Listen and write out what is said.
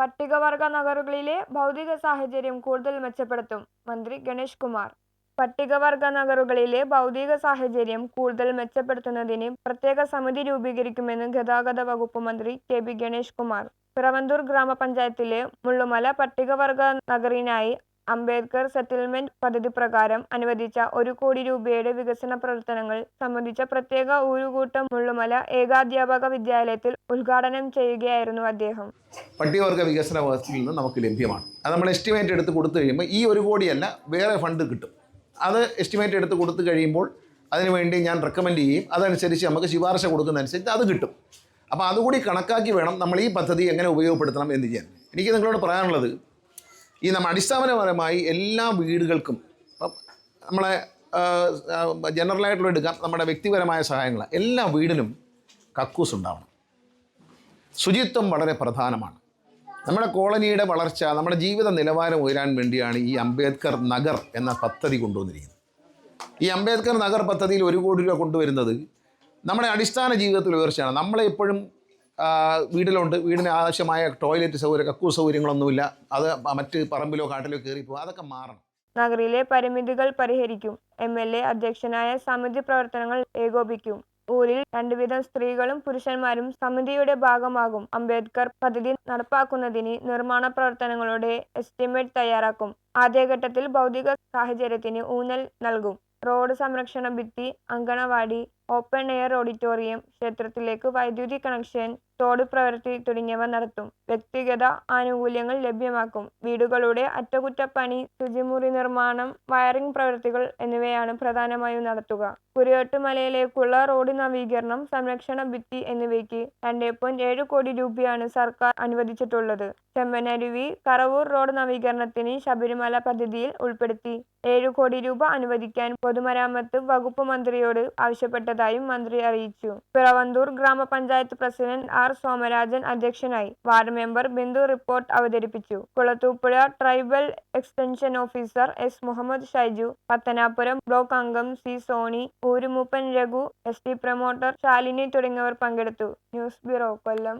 പട്ടികവർഗ നഗറുകളിലെ ഭൗതിക സാഹചര്യം കൂടുതൽ മെച്ചപ്പെടുത്തും. മന്ത്രി ഗണേഷ് കുമാർ. പട്ടികവർഗ നഗറുകളിലെ ഭൗതിക സാഹചര്യം കൂടുതൽ മെച്ചപ്പെടുത്തുന്നതിന് പ്രത്യേക സമിതി രൂപീകരിക്കുമെന്ന് ഗതാഗത വകുപ്പ് മന്ത്രി കെ ബി ഗണേഷ് കുമാർ. പിറവന്തൂർ ഗ്രാമപഞ്ചായത്തിലെ മുള്ളുമല പട്ടികവർഗ നഗറിനായി അംബേദ്കർ സെറ്റിൽമെന്റ് പദ്ധതി പ്രകാരം അനുവദിച്ച ഒരു കോടി രൂപയുടെ വികസന പ്രവർത്തനങ്ങൾ സംബന്ധിച്ച പ്രത്യേക ഊരുകൂട്ടം മുള്ളുമല ഏകാധ്യാപക വിദ്യാലയത്തിൽ ഉദ്ഘാടനം ചെയ്യുകയായിരുന്നു അദ്ദേഹം. പട്ടികവർഗ വികസന വകുപ്പിൽ നിന്ന് നമുക്ക് ലഭ്യമാണ്. അത് നമ്മൾ എസ്റ്റിമേറ്റ് എടുത്ത് കൊടുത്തു കഴിയുമ്പോൾ ഈ ഒരു കോടിയല്ല വേറെ ഫണ്ട് കിട്ടും. അത് എസ്റ്റിമേറ്റ് എടുത്ത് കൊടുത്തു കഴിയുമ്പോൾ അതിനുവേണ്ടി ഞാൻ റെക്കമെൻഡ് ചെയ്യും അതനുസരിച്ച് നമുക്ക് ശുപാർശ കൊടുക്കുന്നതനുസരിച്ച് അത് കിട്ടും. അപ്പോൾ അതുകൂടി കണക്കാക്കി വേണം നമ്മൾ ഈ പദ്ധതി എങ്ങനെ ഉപയോഗപ്പെടുത്തണം എന്ന് ചെയ്യാൻ. എനിക്ക് നിങ്ങളോട് പറയാനുള്ളത് ഈ നമ്മൾ അടിസ്ഥാനപരമായി എല്ലാ വീടുകൾക്കും ഇപ്പം നമ്മളെ ജനറലായിട്ടുള്ള എടുക്കാം നമ്മുടെ വ്യക്തിപരമായ സഹായങ്ങൾ. എല്ലാ വീടിനും കക്കൂസ് ഉണ്ടാവണം. ശുചിത്വം വളരെ പ്രധാനമാണ്. നമ്മുടെ കോളനിയുടെ വളർച്ച നമ്മുടെ ജീവിത നിലവാരം ഉയരാൻ വേണ്ടിയാണ് ഈ അംബേദ്കർ നഗർ എന്ന പദ്ധതി കൊണ്ടുവന്നിരിക്കുന്നത്. ഈ അംബേദ്കർ നഗർ പദ്ധതിയിൽ ഒരു കോടി രൂപ കൊണ്ടുവരുന്നത് നമ്മുടെ അടിസ്ഥാന ജീവിതത്തിൽ ഉയർച്ചയാണ്. നമ്മളെ വീട്ടിലുണ്ട്. വീടിന് ആവശ്യമായ ടോയ്ലറ്റ് സൗകര്യം കക്കൂർ സൗകര്യങ്ങളൊന്നുമില്ല. അത് മറ്റ് പറമ്പിലോ കാട്ടിലോ കയറി പോകും അതൊക്കെ മാറണം. നഗറിലെ പരിമിതികൾ പരിഹരിക്കും. എം എൽ എ അധ്യക്ഷനായ സമിതി പ്രവർത്തനങ്ങൾ ഏകോപിക്കും. ഊരിൽ രണ്ടുവിധം സ്ത്രീകളും പുരുഷന്മാരും സമിതിയുടെ ഭാഗമാകും. അംബേദ്കർ പദ്ധതി നടപ്പാക്കുന്നതിന് നിർമ്മാണ പ്രവർത്തനങ്ങളുടെ എസ്റ്റിമേറ്റ് തയ്യാറാക്കും. ആദ്യഘട്ടത്തിൽ ഭൗതിക സാഹചര്യത്തിന് ഊന്നൽ നൽകും. റോഡ് സംരക്ഷണ ഭിത്തി അങ്കണവാടി ഓപ്പൺ എയർ ഓഡിറ്റോറിയം ക്ഷേത്രത്തിലേക്ക് വൈദ്യുതി കണക്ഷൻ തോട് പ്രവൃത്തി തുടങ്ങിയവ നടത്തും. വ്യക്തിഗത ആനുകൂല്യങ്ങൾ ലഭ്യമാക്കും. വീടുകളുടെ അറ്റകുറ്റപ്പണി ശുചിമുറി നിർമ്മാണം വയറിംഗ് പ്രവൃത്തികൾ എന്നിവയാണ് പ്രധാനമായും നടത്തുക. കുരിയോട്ടുമലയിലേക്കുള്ള റോഡ് നവീകരണം സംരക്ഷണ ഭിത്തി എന്നിവയ്ക്ക് രണ്ട് പോയിന്റ് ഏഴ് കോടി രൂപയാണ് സർക്കാർ അനുവദിച്ചിട്ടുള്ളത്. ചെമ്മനരുവി കറവൂർ റോഡ് നവീകരണത്തിന് ശബരിമല പദ്ധതിയിൽ ഉൾപ്പെടുത്തി ഏഴ് കോടി രൂപ അനുവദിക്കാൻ പൊതുമരാമത്ത് വകുപ്പ് മന്ത്രിയോട് ആവശ്യപ്പെട്ടതായും മന്ത്രി അറിയിച്ചു. പിറവന്തൂർ ഗ്രാമപഞ്ചായത്ത് പ്രസിഡന്റ് ആർ. സോമരാജൻ അധ്യക്ഷനായി. വാർഡ് മെമ്പർ ബിന്ദു റിപ്പോർട്ട് അവതരിപ്പിച്ചു. Kulathupuzha tribal extension officer S. Muhammad Shaiju Pathanapuram block അംഗം C. Soni ഊരുമൂപ്പൻ Raghu S. T. Promoter Shalini തുടങ്ങിയവർ പങ്കെടുത്തു. News bureau Kollam.